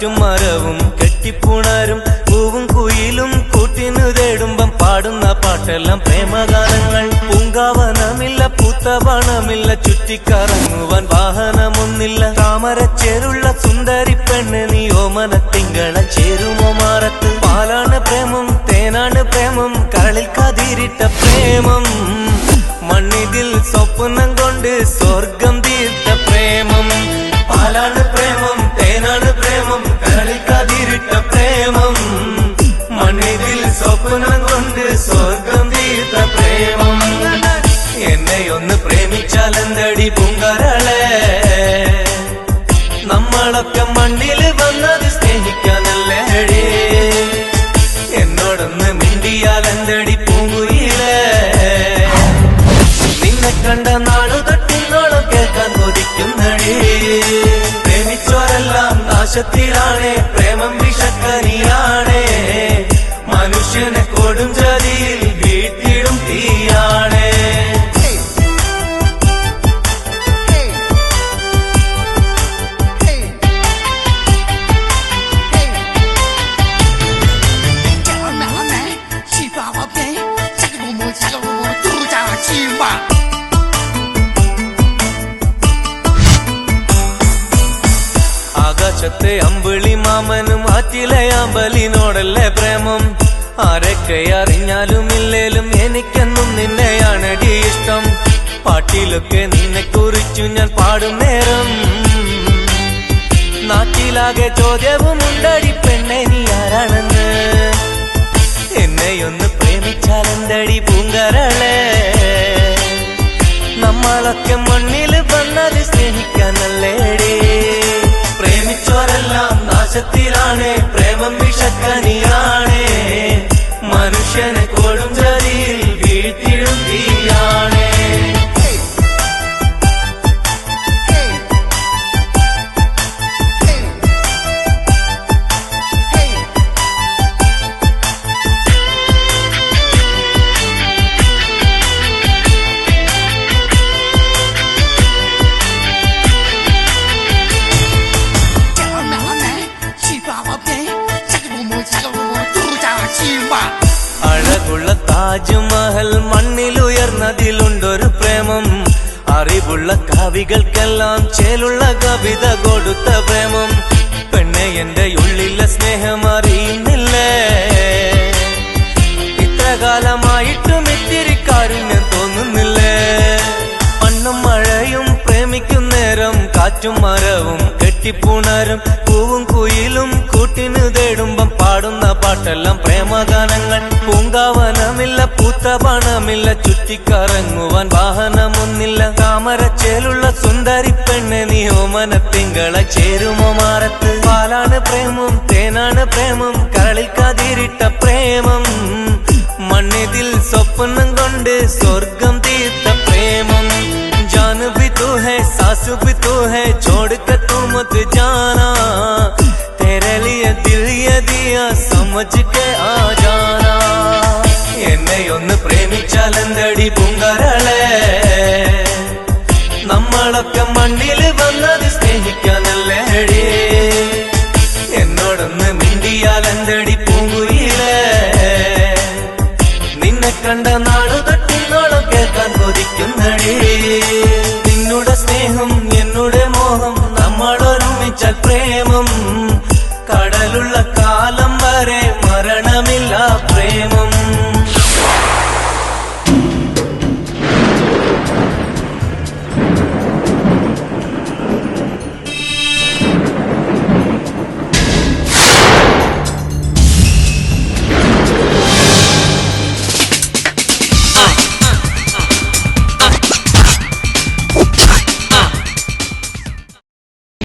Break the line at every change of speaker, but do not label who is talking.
കാറ്റും മരവും കെട്ടിപ്പുണരും പൂവും കുയിലും കൂട്ടിനു തേടുമ്പം പാടുന്ന പാട്ടെല്ലാം പ്രേമഗാനങ്ങൾ. പൂങ്കാവനമില്ല പൂത്തവണമില്ല ചുറ്റിക്കറങ്ങുവാൻ വാഹനമൊന്നില്ല. താമരച്ചേരുള്ള സുന്ദരി പെണ്ണ് നീ ഓമന തിങ്കള ചേരുമോ മാറത്ത്? പാലാണ് പ്രേമം തേനാണ് പ്രേമം കരളിൽ കതിരിട്ട പ്രേമം. മണ്ണിതിൽ സ്വപ്നം കൊണ്ട് സ്വർഗം പ്രേമിച്ചോരെല്ലാം നാശത്തിലാണ്. പ്രേമം വിഷക്കനിയാണേ അമ്പിളി മാമനും ആറ്റിലെ അമ്പലിനോടല്ലേ പ്രേമം? ആരൊക്കെ അറിഞ്ഞാലും ഇല്ലേലും എനിക്കെന്നും നിന്നെയാണടി ഇഷ്ടം. പാട്ടിലൊക്കെ നിന്നെ കുറിച്ചു ഞാൻ പാടും നേരം. നാട്ടിലാകെ ചോദ്യവും ഉണ്ടടി പെണ്ണെ നീ ആരാണെന്ന്? എന്നെയൊന്ന് പ്രേമിച്ചാൽ എന്തടി പൂങ്കരളെ നമ്മളൊക്കെ മണ്ണിൽ വന്നത് സ്നേഹിക്കാനല്ലേടി? പ്രേമിച്ചോരെല്ലാം താജ്മഹൽ മണ്ണിലുയർന്നതിലുണ്ടൊരു പ്രേമം. അറിവുള്ള കവികൾക്കെല്ലാം ചേലുള്ള കവിത കൊടുത്ത പ്രേമം. പെണ്ണെ എന്റെ ഉള്ളിലെ സ്നേഹം അറിയുന്നില്ലേ? ഇത്ര കാലമായിട്ടും ഇത്തിരി കാരുണ്യം തോന്നുന്നില്ലേ? മണ്ണും മഴയും പ്രേമിക്കും നേരം കാറ്റും മരവും കെട്ടിപ്പുണരും പൂവും കുയിലും കൂട്ടിനു തേടുമ്പം പാടുന്ന പാട്ടെല്ലാം പ്രേമഗാനങ്ങൾ. പൂങ്കാവനമില്ല പൂത്ത പണമില്ല ചുറ്റിക്കറങ്ങുവാൻ വാഹനമൊന്നില്ല. താമരച്ചേലുള്ള സുന്ദരി പെണ്ണ് നീ ഓമന തിങ്കള ചേരുമോ മാറത്ത്. പാലാണ് പ്രേമം തേനാണ് പ്രേമം കളിക്കാതിരിട്ട കതിരിട്ട പ്രേമം. സമജ എന്നെയൊന്ന് പ്രേമിച്ചാലെന്തടി പൂങ്കരളെ? നമ്മളൊക്കെ മണ്ണിൽ വന്നത് സ്നേഹിക്കാനല്ലേടി? എന്നോടൊന്ന് മിണ്ടിയാലെന്തടി പൂങ്കുയിലെ? നിന്നെ കണ്ട നാട് തട്ടിന്നോളം കേൾക്കാൻ കൊതിക്കുന്നടി. നിന്നുടെ സ്നേഹം എന്നുടെ മോഹം നമ്മളൊരുമിച്ച പ്രേമം.